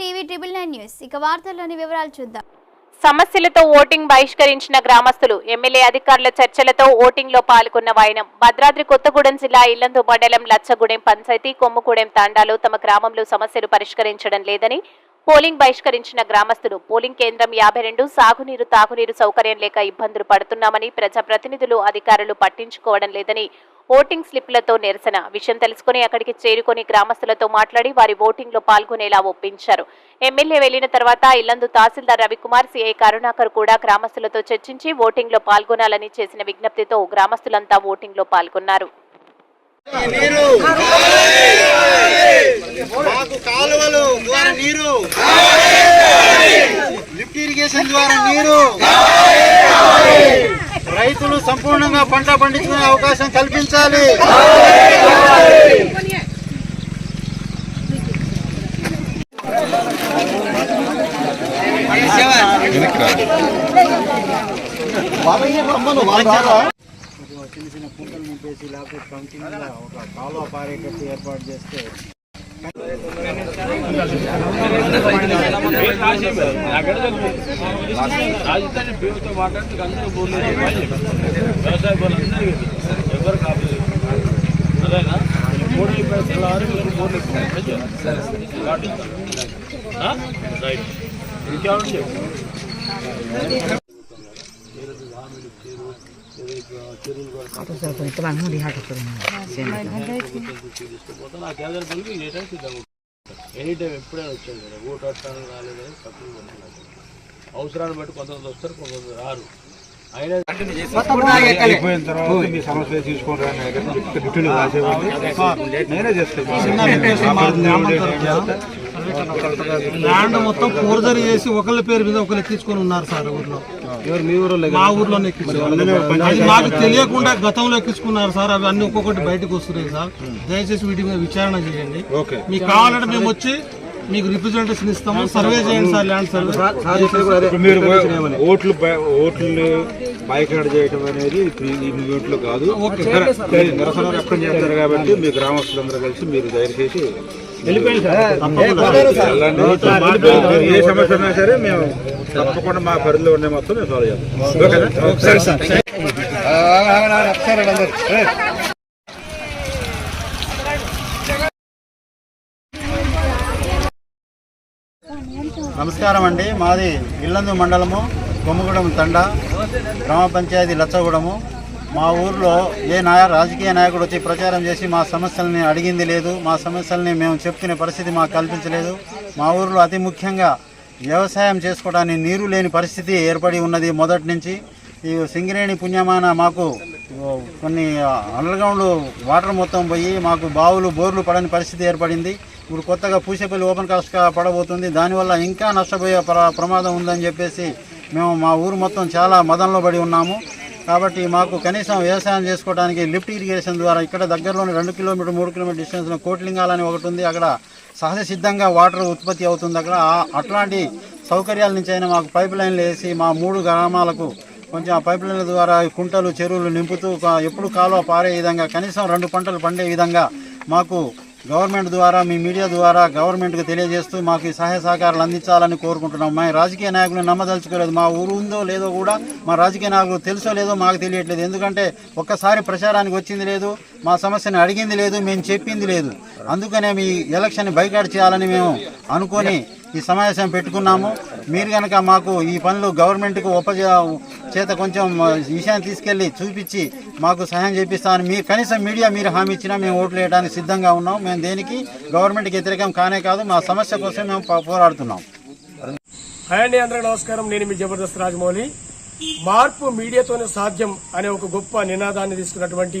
TV triple nine news. ఇక వార్తల్లోని వివరాలు చూద్దాం. సమస్యలతో ఓటింగ్ బహిష్కరించిన గ్రామస్తులు ఎమ్మెల్యే అధికారుల చర్చలతో ఓటింగ్లో పాల్గొన్న వాయనం భద్రాద్రి కొత్తగూడెం జిల్లా ఇల్లందు మండలం లచ్చగూడెం పంచాయతీ కొమ్ముగూడెం తాండాలో తమ గ్రామంలో సమస్యలు పరిష్కరించడం లేదని పోలింగ్ బహిష్కరించిన గ్రామస్తులు. పోలింగ్ కేంద్రం యాభై రెండు సాగునీరు తాగునీరు సౌకర్యం లేక ఇబ్బందులు పడుతున్నామని ప్రజాప్రతినిధులు అధికారులు పట్టించుకోవడం లేదని ఓటింగ్ స్లిప్లతో నిరసన. విషయం తెలుసుకుని అక్కడికి చేరుకొని గ్రామస్తులతో మాట్లాడి వారి ఓటింగ్లో పాల్గొనేలా ఒప్పించారు. ఎమ్మెల్యే వెళ్ళిన తర్వాత ఇల్లందు తహసీల్దార్ రవికుమార్ సిఐ కరుణాకర్ కూడా గ్రామస్తులతో చర్చించి ఓటింగ్లో పాల్గొనాలని చేసిన విజ్ఞప్తితో గ్రామస్తులంతా ఓటింగ్లో పాల్గొన్నారు కాలువలు ద్వారా నీరు! లిఫ్ట్ ఇరిగేషన్ ద్వారా నీరు! రైతులు సంపూర్ణంగా పంట పండించుకునే అవకాశం కల్పించాలి. చిన్న చిన్న కుంటలు నింపేసి లేకపోతే కంటిన్యూగా ఒక కాలువ పారేటట్టు ఏర్పాటు చేస్తే రాజధాని పేరుతో మాట్లాడి అందరూ బోర్లు వ్యవసాయ బోర్లు అందరికీ ఎవరు కాపీ అదేనా బోర్డు అయిపోయిన తెల్లవారు మీరు బోర్లు రైట్ ఇంకేమన్నా చెప్పు తీసుకుపోతా నాకు ఏదైనా పనికి ఏ టైం సిద్ధంగా ఎనీ టైం ఎప్పుడైనా వచ్చాను కదా ఓటు వస్తాను రాలేదని తక్కువ పడుతున్నారు అవసరాన్ని బట్టి కొంతమంది వస్తారు కొంతమంది రారు. అయిపోయిన తర్వాత మీ డ్యూటీలు రాసేవాడిని. నేనే ల్యాండ్ మొత్తం ఫోర్జరీ చేసి ఒకళ్ళ పేరు మీద ఒకరు ఎక్కించుకొని ఉన్నారు సార్ ఊర్లో. ఎవరు మీ ఊరు మా ఊర్లోనే ఎక్కించుకున్నారు. అది మాకు తెలియకుండా గతంలో ఎక్కించుకున్నారు సార్. అవి అన్ని ఒక్కొక్కటి బయటకు వస్తున్నాయి సార్. దయచేసి వీటి మీద విచారణ చేయండి. ఓకే. మీకు కావాలంటే మేము వచ్చి మీకు రిప్రజెంటేషన్ ఇస్తాము. సర్వే చేయండి సార్ ల్యాండ్ సర్వే మీరు ఓట్లు చేయడం అనేది కాదు. నిరసన వ్యక్తం చేస్తారు కాబట్టి మీ గ్రామస్తులందరూ కలిసి మీరు దయచేసి. ఏ సమస్య ఉన్నా సరే. మేము తప్పకుండా మా పరిధిలో ఉండే మొత్తం మేము సాల్వ్ చేస్తాం. ఓకేనా? సరే. సార్ నమస్కారం అండి. మాది ఇల్లందు మండలము కొమ్మగూడెం తండ గ్రామ పంచాయతీ లచ్చగూడెము. మా ఊర్లో ఏ నాయ రాజకీయ నాయకుడు వచ్చి ప్రచారం చేసి మా సమస్యల్ని అడిగింది లేదు మా సమస్యల్ని మేము చెప్పుకునే పరిస్థితి మాకు కల్పించలేదు. మా ఊర్లో అతి ముఖ్యంగా వ్యవసాయం చేసుకోవడానికి నీరు లేని పరిస్థితి ఏర్పడి ఉన్నది మొదటి నుంచి. ఈ సింగరేణి పుణ్యమాన మాకు కొన్ని అండర్గ్రౌండ్ వాటర్ మొత్తం పోయి మాకు బావులు బోర్లు పడని పరిస్థితి ఏర్పడింది. ఇప్పుడు కొత్తగా పూసేపల్లి ఓపెన్ కాస్ట్గా పడబోతుంది. దానివల్ల ఇంకా నష్టపోయే ప్ర ప్రమాదం ఉందని చెప్పేసి మేము మా ఊరు మొత్తం చాలా మదంలో పడి ఉన్నాము. కాబట్టి మాకు కనీసం వ్యవసాయం చేసుకోవడానికి లిఫ్ట్ ఇరిగేషన్ ద్వారా ఇక్కడ దగ్గరలోని రెండు కిలోమీటర్ మూడు కిలోమీటర్ డిస్టెన్స్లో కోట్లింగాలని ఒకటి ఉంది. అక్కడ సహజ సిద్ధంగా వాటర్ ఉత్పత్తి అవుతుంది. అక్కడ అట్లాంటి సౌకర్యాల నుంచి అయినా మాకు పైప్ లైన్లు వేసి మా మూడు గ్రామాలకు కొంచెం ఆ పైప్ లైన్ల ద్వారా కుంటలు చెరువులు నింపుతూ ఎప్పుడు కాలువ పారే విధంగా కనీసం రెండు పంటలు పండే విధంగా మాకు గవర్నమెంట్ ద్వారా మీ మీడియా ద్వారా గవర్నమెంట్కి తెలియజేస్తూ మాకు ఈ సహాయ సహకారాలు అందించాలని కోరుకుంటున్నాం. మా రాజకీయ నాయకులు నమ్మదలుచుకోలేదు. మా ఊరు ఉందో లేదో కూడా మా రాజకీయ నాయకులు తెలుసో లేదో మాకు తెలియట్లేదు. ఎందుకంటే ఒక్కసారి ప్రచారానికి వచ్చింది లేదు. మా సమస్యను అడిగింది లేదు మేము చెప్పింది లేదు. అందుకనే మీ ఎలక్షన్ బైకాట్ చేయాలని మేము అనుకొని ఈ సమావేశం పెట్టుకున్నాము. మీరు కనుక మాకు ఈ పనులు గవర్నమెంట్కు ఉప చేత కొంచెం విషయాన్ని తీసుకెళ్ళి చూపించి మాకు సహాయం చేపిస్తామని మీ కనీసం మీడియా మీరు హామీ ఇచ్చినా మేము ఓట్లు వేయడానికి సిద్ధంగా ఉన్నాం. మేము దేనికి? గవర్నమెంట్కి వ్యతిరేకం కానే కాదు మా సమస్య కోసం మేము పోరాడుతున్నాం. హాయ్ అండి అందరికీ నమస్కారం. నేను మీ జబర్దస్త్ రాజమౌళి. మార్పు మీడియాతోనే సాధ్యం అనే ఒక గొప్ప నినాదాన్ని తీసుకున్నటువంటి